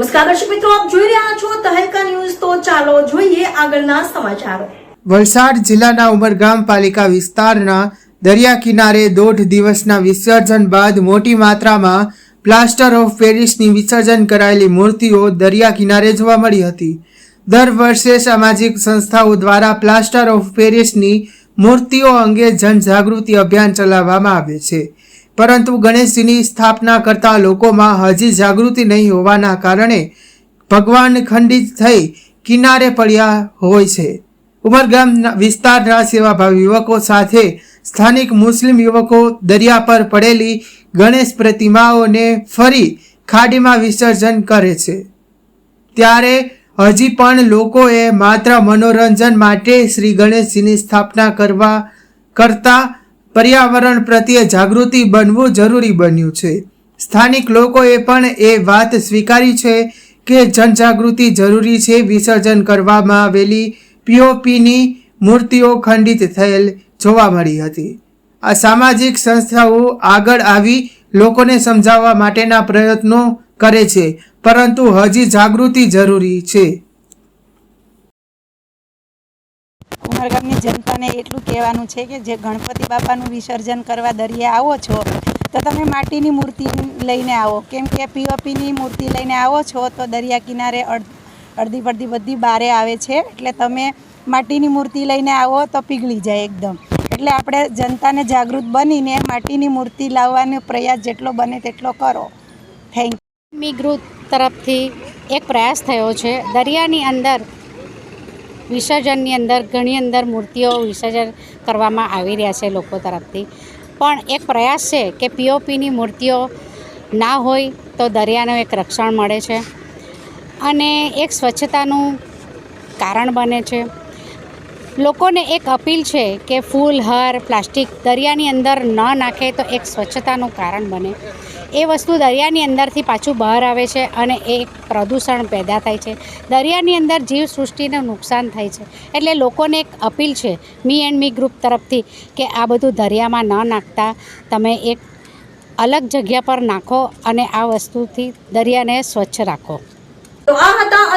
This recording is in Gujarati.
નમસ્કાર દર્શક મિત્રો, આપ જોઈ રહ્યા છો તહેલકા ન્યૂઝ. તો ચાલો જોઈએ આગળના સમાચારો. વલસાડ જિલ્લાના ઉમરગામ પાલિકા વિસ્તારના દરિયા કિનારે દોઢ દિવસના વિસર્જન બાદ મોટી માત્રામાં પ્લાસ્ટર ઓફ પેરિસની વિસર્જન કરાયેલી મૂર્તિઓ દરિયા કિનારે જોવા મળી હતી. દર વર્ષે સામાજિક સંસ્થાઓ દ્વારા પ્લાસ્ટર ઓફ પેરિસની મૂર્તિઓ અંગે જનજાગૃતિ અભિયાન ચલાવવામાં આવે છે. પરંતુ ગણેશજીની સ્થાપના કરતા લોકોમાં હજી જાગૃતિ નહીં હોવાના કારણે ભગવાન ખંડિત થઈ કિનારે પડ્યા હોય છે. ઉમરગામ વિસ્તારના સેવાભાવી યુવકો સાથે સ્થાનિક મુસ્લિમ યુવકો દરિયા પર પડેલી ગણેશ પ્રતિમાઓને ફરી ખાડીમાં વિસર્જન કરે છે. ત્યારે હજી પણ લોકોએ માત્ર મનોરંજન માટે શ્રી ગણેશજીની સ્થાપના કરવા કરતા પર્યાવરણ પ્રત્યે જાગૃતિ બનવું જરૂરી બન્યું છે. સ્થાનિક લોકોએ પણ એ વાત સ્વીકારી છે કે જનજાગૃતિ જરૂરી છે. વિસર્જન કરવામાં આવેલી પીઓપીની મૂર્તિઓ ખંડિત થયેલ જોવા મળી હતી. આ સામાજિક સંસ્થાઓ આગળ આવી લોકોને સમજાવવા માટેના પ્રયત્નો કરે છે, પરંતુ હજી જાગૃતિ જરૂરી છે. ઉમરગામની જનતાને એટલું કહેવાનું છે કે જે ગણપતિ બાપાનું વિસર્જન કરવા દરિયા આવો છો, તો તમે માટીની મૂર્તિ લઈને આવો. કેમ કે પીઓપીની મૂર્તિ લઈને આવો છો, તો દરિયા કિનારે અડ, અડધી પડધી બધી બારે આવે છે. એટલે તમે માટીની મૂર્તિ લઈને આવો તો પીગળી જાય એકદમ. એટલે આપણે જનતાને જાગૃત બનીને માટીની મૂર્તિ લાવવાનો પ્રયાસ જેટલો બને તેટલો કરો. થેન્ક મી ગ્રુપ તરફથી એક પ્રયાસ થયો છે. દરિયાની અંદર વિસર્જનની અંદર ઘણી અંદર મૂર્તિઓ વિસર્જન કરવામાં આવી રહ્યા છે લોકો તરફથી. પણ એક પ્રયાસ છે કે પીઓપીની મૂર્તિઓ ના હોય તો દરિયાનું એક રક્ષણ મળે છે અને એક સ્વચ્છતાનું કારણ બને છે. લોકોને એક અપીલ છે કે ફૂલ, હાર, પ્લાસ્ટિક દરિયાની અંદર ન નાખે તો એક સ્વચ્છતાનું કારણ બને. એ વસ્તુ દરિયાની અંદરથી પાછું બહાર આવે છે અને એ પ્રદૂષણ પેદા થાય છે. દરિયાની અંદર જીવસૃષ્ટિને નુકસાન થાય છે. એટલે લોકોને એક અપીલ છે, મી એન્ડ મી ગ્રુપ તરફથી, કે આ બધું દરિયામાં ન નાખતા. તમે એક અલગ જગ્યા પર નાખો અને આ વસ્તુથી દરિયાને સ્વચ્છ રાખો. તો આ હતા